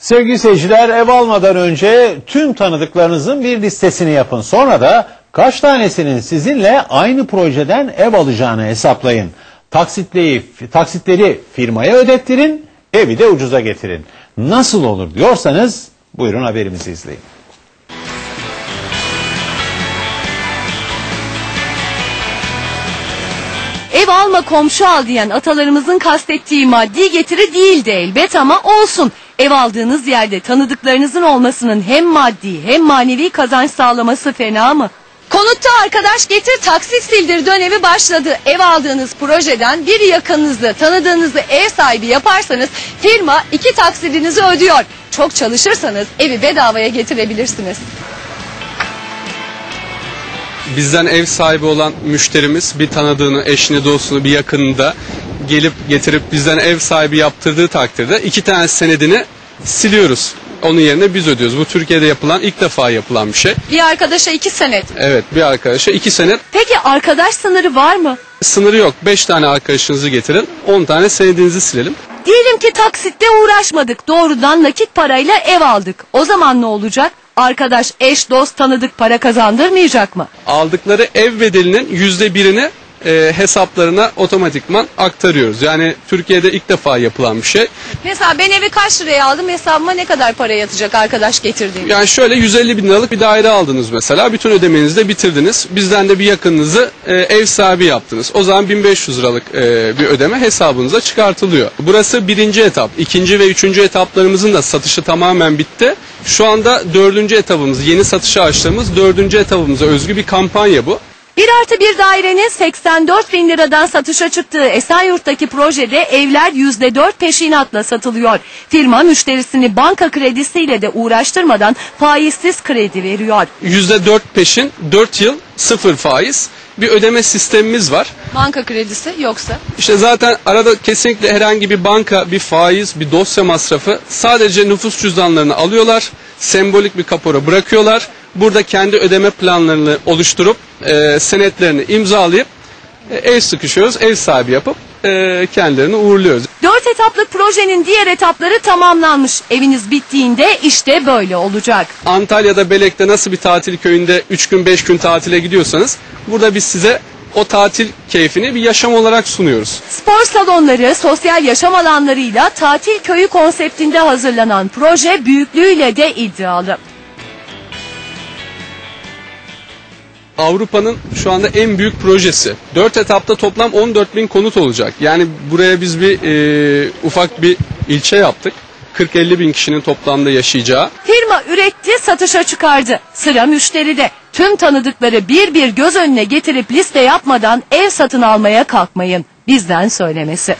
Sevgili seyirciler ev almadan önce tüm tanıdıklarınızın bir listesini yapın. Sonra da kaç tanesinin sizinle aynı projeden ev alacağını hesaplayın. Taksitleri, taksitleri firmaya ödettirin, evi de ucuza getirin. Nasıl olur diyorsanız buyurun haberimizi izleyin. Ev alma komşu al diyen atalarımızın kastettiği maddi getiri değildi elbet ama olsun. Ev aldığınız yerde tanıdıklarınızın olmasının hem maddi hem manevi kazanç sağlaması fena mı? Konutta arkadaş getir taksit sildir dönemi başladı. Ev aldığınız projeden bir yakınınızı tanıdığınızı ev sahibi yaparsanız firma iki taksidinizi ödüyor. Çok çalışırsanız evi bedavaya getirebilirsiniz. Bizden ev sahibi olan müşterimiz bir tanıdığını, eşini, dostunu, bir yakınını da gelip getirip bizden ev sahibi yaptırdığı takdirde iki tane senedini siliyoruz. Onun yerine biz ödüyoruz. Bu Türkiye'de yapılan ilk defa yapılan bir şey. Bir arkadaşa iki senet. Evet bir arkadaşa iki senet Peki arkadaş sınırı var mı? sınırı yok. Beş tane arkadaşınızı getirin. On tane senedinizi silelim. Diyelim ki taksitle uğraşmadık. Doğrudan nakit parayla ev aldık. O zaman ne olacak? Arkadaş, eş, dost, tanıdık para kazandırmayacak mı? Aldıkları ev bedelinin yüzde birini e, hesaplarına otomatikman aktarıyoruz. Yani Türkiye'de ilk defa yapılan bir şey. Mesela ben evi kaç liraya aldım hesabıma ne kadar para yatacak arkadaş getirdiğim? Yani şöyle 150 bin liralık bir daire aldınız mesela. Bütün ödemenizi de bitirdiniz. Bizden de bir yakınınızı e, ev sahibi yaptınız. O zaman 1500 liralık e, bir ödeme hesabınıza çıkartılıyor. Burası birinci etap. İkinci ve üçüncü etaplarımızın da satışı tamamen bitti. Şu anda dördüncü etapımız, yeni satışa açtığımız dördüncü etapımıza özgü bir kampanya bu. Bir artı bir dairenin 84 bin liradan satışa çıktığı Esenyurt'taki projede evler %4 peşinatla satılıyor. Firma müşterisini banka kredisiyle de uğraştırmadan faizsiz kredi veriyor. %4 peşin 4 yıl sıfır faiz bir ödeme sistemimiz var. Banka kredisi yoksa? İşte zaten arada kesinlikle herhangi bir banka, bir faiz, bir dosya masrafı sadece nüfus cüzdanlarını alıyorlar. Sembolik bir kapora bırakıyorlar. Burada kendi ödeme planlarını oluşturup e, senetlerini imzalayıp e, ev sıkışıyoruz, ev sahibi yapıp e, kendilerini uğurluyoruz. Dört etaplık projenin diğer etapları tamamlanmış. Eviniz bittiğinde işte böyle olacak. Antalya'da Belek'te nasıl bir tatil köyünde 3 gün 5 gün tatile gidiyorsanız burada biz size o tatil keyfini bir yaşam olarak sunuyoruz. Spor salonları, sosyal yaşam alanlarıyla tatil köyü konseptinde hazırlanan proje büyüklüğüyle de iddialı. Avrupa'nın şu anda en büyük projesi. 4 etapta toplam 14 bin konut olacak. Yani buraya biz bir e, ufak bir ilçe yaptık. 40-50 bin kişinin toplamda yaşayacağı. Firma üretti, satışa çıkardı. Sıra müşteride. Tüm tanıdıkları bir bir göz önüne getirip liste yapmadan ev satın almaya kalkmayın. Bizden söylemesi.